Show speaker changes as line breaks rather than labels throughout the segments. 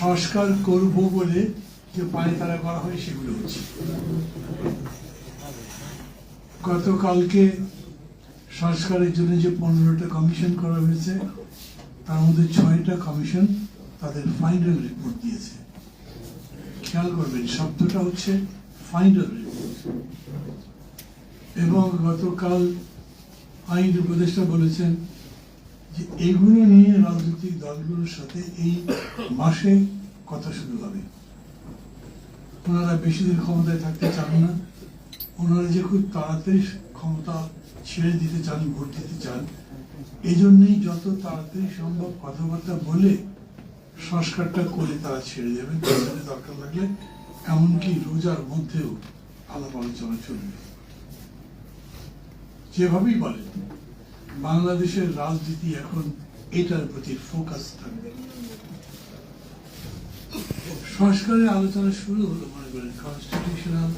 সংস্কার করব বলে যে পায়ে তারা করা হয়, সেগুলো হচ্ছে। গতকালকে সংস্কারের জন্য যে পনেরোটা কমিশন করা হয়েছে, তার মধ্যে ছয়টা কমিশন তাদের ফাইনাল রিপোর্ট দিয়েছে। খেয়াল করবেন, শব্দটা হচ্ছে ফাইনাল রিপোর্ট এবং গতকাল আইন উপদেষ্টা বলেছেন যে এগুলো নিয়ে রাজনৈতিক দলগুলোর সাথে এই মাসে কথা শুরু হবে। ওনারা বেশি দিন ক্ষমতায় থাকতে চান না। ওনারা যে খুব তাড়াতাড়ি ক্ষমতা ছেড়ে দিতে চান, ভোট দিতে চান এই জন্যই যত তাড়াতাড়ি সম্ভব কথাবার্তা বলে সংস্কারটা করে তারা ছেড়ে দেবেন। তাদের দরকার লাগলে এমনকি রোজার মধ্যেও আলাপ আলোচনা চলবে। যেভাবেই বলেন। বাংলাদেশের রাজনীতি এখন এটার প্রতি ফোকাস থাকবে। সংস্কারের আলোচনা শুরু হলো মনে করেন কনস্টিটিউশনাল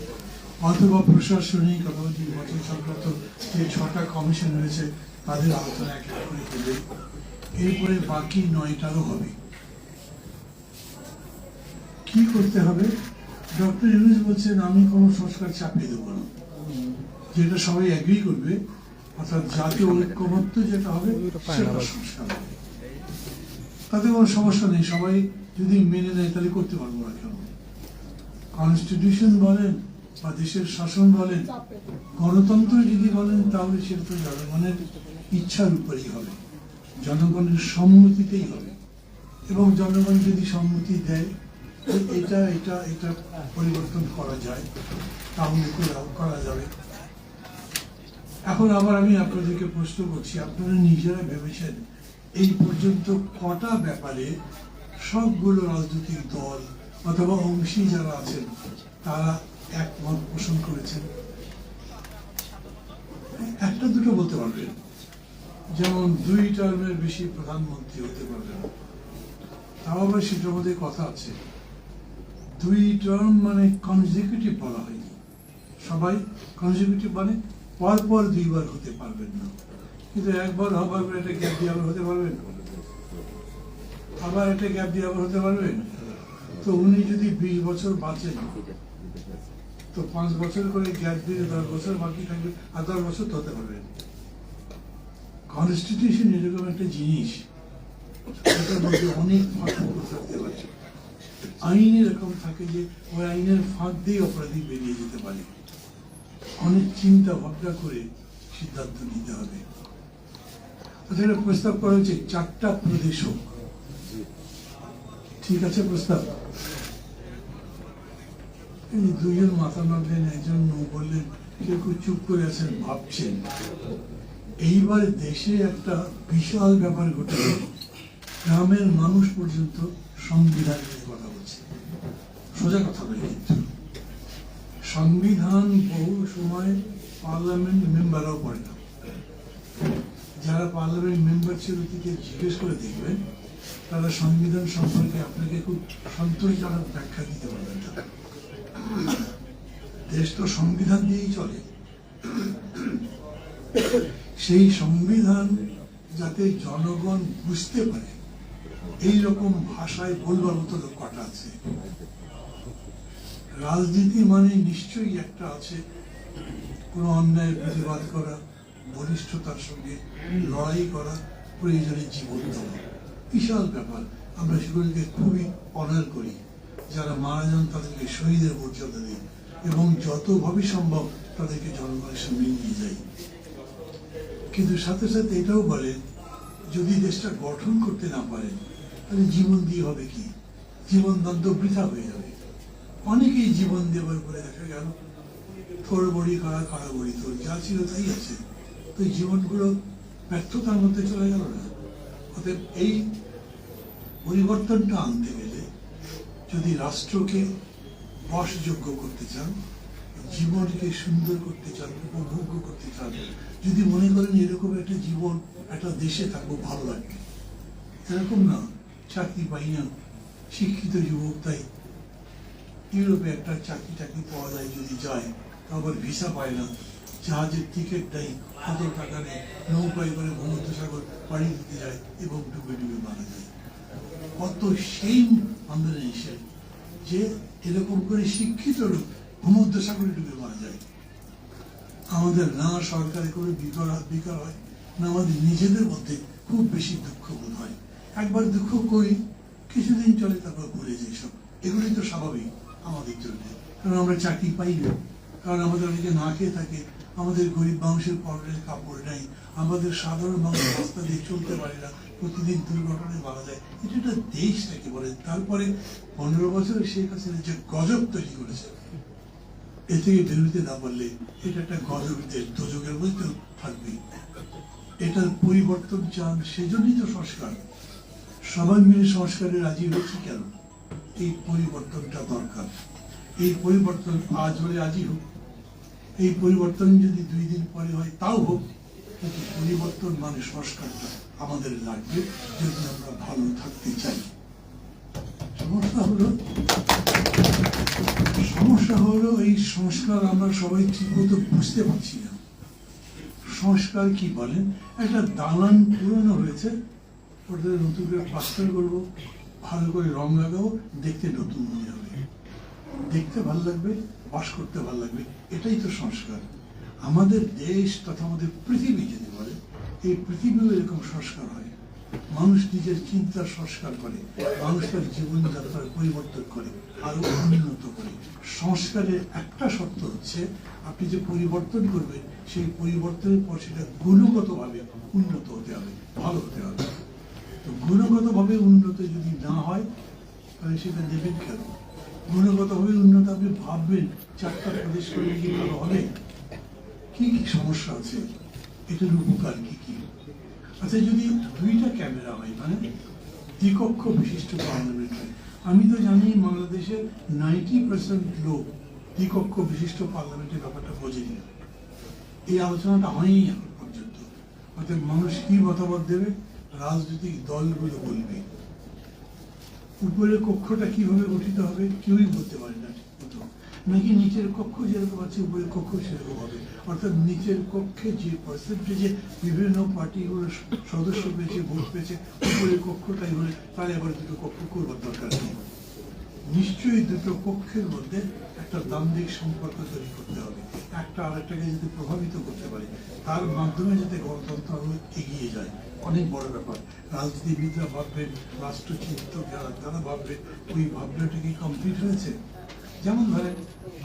অথবা প্রশাসনিক অথবা নির্বাচন সংক্রান্ত যে ছটা কমিশন রয়েছে, তাদের আলোচনা এক এক করে হবে। এরপরে বাকি নয়টারও হবে। কি করতে হবে? ডক্টর ইউনুস বলছেন, আমি কোনো সংস্কার চাপিয়ে দেবো না। যেটা সবাই এগ্রি করবে। অর্থাৎ জাতীয় ঐক্যমত্য যেটা হবে সেটা হবে তাতে কোনো সমস্যা নেই সবাই যদি মেনে নেয় তাহলে করতে পারব না কেন? কনস্টিটিউশন বলেন বা দেশের শাসন বলেন গণতন্ত্র যদি বলেন তাহলে সেটা তো জনগণের ইচ্ছার উপরেই হবে। জনগণের সম্মতিতেই হবে। এবং জনগণ যদি সম্মতি দেয় এটা এটা এটা পরিবর্তন করা যায় তাহলে করা যাবে। এখন আবার আমি আপনাদেরকে প্রশ্ন করছি, আপনারা নিজেরা ভেবেছেন এই পর্যন্ত কটা ব্যাপারে সবগুলো রাজনৈতিক দল অথবা অংশী যারা আছেন, তারা একমত পোষণ করেছেন? একটা দুটো বলতে পারবেন। যেমন দুই টার্মের বেশি প্রধানমন্ত্রী হতে পারবে না তাও আবার সেটার মধ্যে কথা আছে। দুই টার্ম মানে কনজিকিউটিভ বলা হয়নি। সবাই কনজিকিউটিভ মানে পরপর দুইবার হতে পারবেন না। কিন্তু একবার হবার পর একটা গ্যাপ দিয়ে আবার হতে পারবেন? আবার একটা গ্যাপ দিয়ে আবার হতে পারবেন? তো উনি যদি বিশ বছর বাঁচেন, তো পাঁচ বছর করে গ্যাপ দিয়ে দশ বছর বাকি থাকবে, আর দশ বছর হতে পারবেন। কনস্টিটিউশন এরকম একটা জিনিস অনেক থাকতে পারে। আইন এরকম থাকে যে, ওই আইনের ফাঁক দিয়ে অপরাধী বেরিয়ে যেতে পারে। অনেক চিন্তা ভাবনা করে সিদ্ধান্ত নিতে হবে। ওখানে প্রস্তাব করা হয়েছে, চারটা প্রদেশ হোক। ঠিক আছে প্রস্তাব? এই দুইজন মাথা নাড়লেন, একজন নো বললেন কেউ চুপ করে আছেন, ভাবছেন। এইবার দেশে একটা বিশাল ব্যাপার ঘটেছে। গ্রামের মানুষ পর্যন্ত সংবিধান নিয়ে কথা বলছে। সোজা কথা বলি কিন্তু। সংবিধান বহু সময় পার্লামেন্ট মেম্বাররাও পড়ে না। যারা পার্লামেন্ট মেম্বার ছিল থেকে জিজ্ঞেস করে দেখবেন, তারা সংবিধান সম্পর্কে আপনাকে খুব সন্তোষজনক ব্যাখ্যা দিতে পারবেন না। দেশ তো সংবিধান দিয়েই চলে। সেই সংবিধান যাতে জনগণ বুঝতে পারে এই রকম ভাষায় বলবার মতো কটা আছে? রাজনীতি মানে নিশ্চয়ই একটা আছে কোনো অন্যায়ের প্রতিবাদ করা, বলিষ্ঠতার সঙ্গে লড়াই করা, প্রয়োজনে জীবন দেওয়া। বিশাল ব্যাপার। আমরা সেগুলিকে খুবই অনার করি। যারা মারা যান তাদেরকে শহীদের মর্যাদা দিই এবং যতভাবে সম্ভব তাদেরকে জনগণের সামনে নিয়ে যাই। কিন্তু সাথে সাথে এটাও বলে, যদি দেশটা গঠন করতে না পারেন, তাহলে জীবন দিয়ে হবে কি? জীবন দন্ত বৃথা হয়ে যাবে। অনেকেই জীবন দেবার পরে দেখা গেল থোর বড়ি করা, কারা বড়ি? তোর যা ছিল তাই আছে। তো জীবনগুলো ব্যর্থতার মধ্যে চলে গেল না। অতএব এই পরিবর্তনটা আনতে গেলে যদি রাষ্ট্রকে বশযোগ্য করতে চান, জীবনকে সুন্দর করতে চান, উপভোগ্য করতে চান, যদি মনে করেন এরকম একটা জীবন, একটা দেশে থাকব, ভালো লাগবে। এরকম না। চাকরি পাই না। শিক্ষিত যুবক তাই ইউরোপে একটা চাকরি টাকরি পাওয়া যায় যদি যায়? আবার ভিসা পায় না। জাহাজের টিকিট দেয় কত টাকা নেই নৌকায় করে ভূমধ্য সাগর পাড়ি দিতে যায় এবং ডুবে ডুবে মারা যায়। কত সেই আন্দোলন এসে যে এরকম করে শিক্ষিত লোক ভূমধ্য সাগরে ডুবে মারা যায়। আমাদের না সরকারে কোনো বিকর, বিকার হয়, না আমাদের নিজেদের মধ্যে খুব বেশি দুঃখ বোধ হয়। একবার দুঃখ করি, কিছুদিন চলে তারপর ভুলে যাই সব। এগুলোই তো স্বাভাবিক। আমাদের জন্য। কারণ আমরা চাকরি পাই না। কারণ আমাদের অনেকে না খেয়ে থাকে। আমাদের গরিব মানুষের পরনের কাপড় নাই। আমাদের সাধারণ মানুষ রাস্তা দিয়ে চলতে পারে না। প্রতিদিন দুর্ঘটনায় মারা যায়। এটা একটা দেশ নাকি বলে তারপরে পনেরো বছরে শেখ হাসিনা যে গজব তৈরি করেছে, এ থেকে বেরোতে না পারলে এটা একটা গজবের দুযোগের মধ্যেও থাকবে। এটার পরিবর্তন চান সেজন্যই তো সংস্কার। সবাই মিলে সংস্কারে রাজি হচ্ছে কেন? এই পরিবর্তনটা দরকার। এই পরিবর্তন আজ হলে আজই হোক। এই পরিবর্তন যদি দুই দিন পরে হয়, তাও হোক। কিন্তু পরিবর্তন মানে সংস্কারটা আমাদের লাগবে যদি আমরা ভালো থাকতে চাই। সমস্যা হলো সমস্যা হলো এই সংস্কার আমরা সবাই ঠিক মতো বুঝতে পারছি না। সংস্কার কি বলেন? একটা দালান পুরনো হয়েছে। ওটা নতুন করে প্লাস্টার করব। ভালো করে রং লাগাবো দেখতে নতুন মনে হবে। দেখতে ভালো লাগবে, বাস করতে ভালো লাগবে, এটাই তো সংস্কার। আমাদের দেশ তথা আমাদের পৃথিবী যদি বলে, এই পৃথিবীও এরকম সংস্কার হয়। মানুষ নিজের চিন্তার সংস্কার করে, মানুষ তার জীবনযাত্রার পরিবর্তন করে আরও উন্নত করে। সংস্কারের একটা শর্ত হচ্ছে, আপনি যে পরিবর্তন করবেন, সেই পরিবর্তনের পর সেটা গুণগতভাবে উন্নত হতে হবে, ভালো হতে হবে। তো গুণগতভাবে উন্নত যদি না হয়, তাহলে সেটা দেবেন কেন? গুণগতভাবে উন্নত আপনি ভাববেন চারটা প্রদেশ করলে কি ভালো হবে? কি কি সমস্যা আছে? এটার উপকার কি কি? আচ্ছা যদি দুইটা ক্যামেরা হয় মানে দ্বিকক্ষ বিশিষ্ট পার্লামেন্ট হয়, আমি তো জানি বাংলাদেশের নাইনটি পার্সেন্ট লোক দ্বিকক্ষ বিশিষ্ট পার্লামেন্টের ব্যাপারটা বোঝেনি এই আলোচনাটা হয়নি এখন পর্যন্ত। অর্থাৎ মানুষ কি মতামত দেবে? রাজনৈতিক দলগুলো বলবে। উপরের কক্ষটা কীভাবে গঠিত হবে, কেউই বলতে পারে না ঠিক নাকি নিচের কক্ষ যেরকম আছে, উপরের কক্ষ সেরকম হবে। অর্থাৎ নিচের কক্ষে যে পার্সেন্টেজে বিভিন্ন পার্টিগুলো সদস্য পেয়েছে, ভোট পেয়েছে, উপরের কক্ষটাই হলে তাহলে আবার দুটো কক্ষ করবার দরকার নেই। নিশ্চয়ই দুটো কক্ষের মধ্যে একটা দাম্ভিক সম্পর্ক তৈরি করতে হবে। একটা আরেকটাকে যদি প্রভাবিত করতে পারে, তার মাধ্যমে যাতে গণতন্ত্র আরও এগিয়ে যায়। অনেক বড় ব্যাপার। রাজনীতিবিদরা ভাববেন রাষ্ট্রচিন্তক যারা, তারা ভাববেন, ওই ভাবনাটা কি কমপ্লিট হয়েছে? যেমন ধরেন,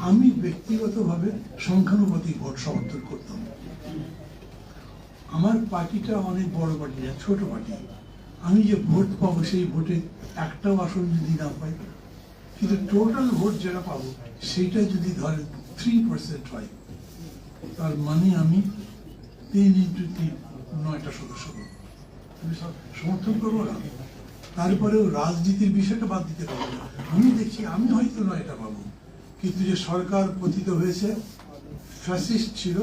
আমি ব্যক্তিগতভাবে সংখ্যানুপাতিক ভোট সমর্থন করতাম। আমার পার্টিটা অনেক বড় পার্টি না, ছোট পার্টি। আমি যে ভোট পাবো, সেই ভোটে একটাও আসন যদি না পাই, কিন্তু টোটাল ভোট যেটা পাবো, সেটা যদি ধরেন থ্রি পার্সেন্ট হয় তার মানে আমি তিন ইন্টু তিন, নয়টা সদস্য করব। আমি সমর্থন করব না। তারপরেও রাজনীতির বিষয়টা বাদ দিতে পারব না। আমি দেখি, আমি হয়তো নয়টা পাবো। কিন্তু যে সরকার পতিত হয়েছে, ফ্যাসিস্ট ছিল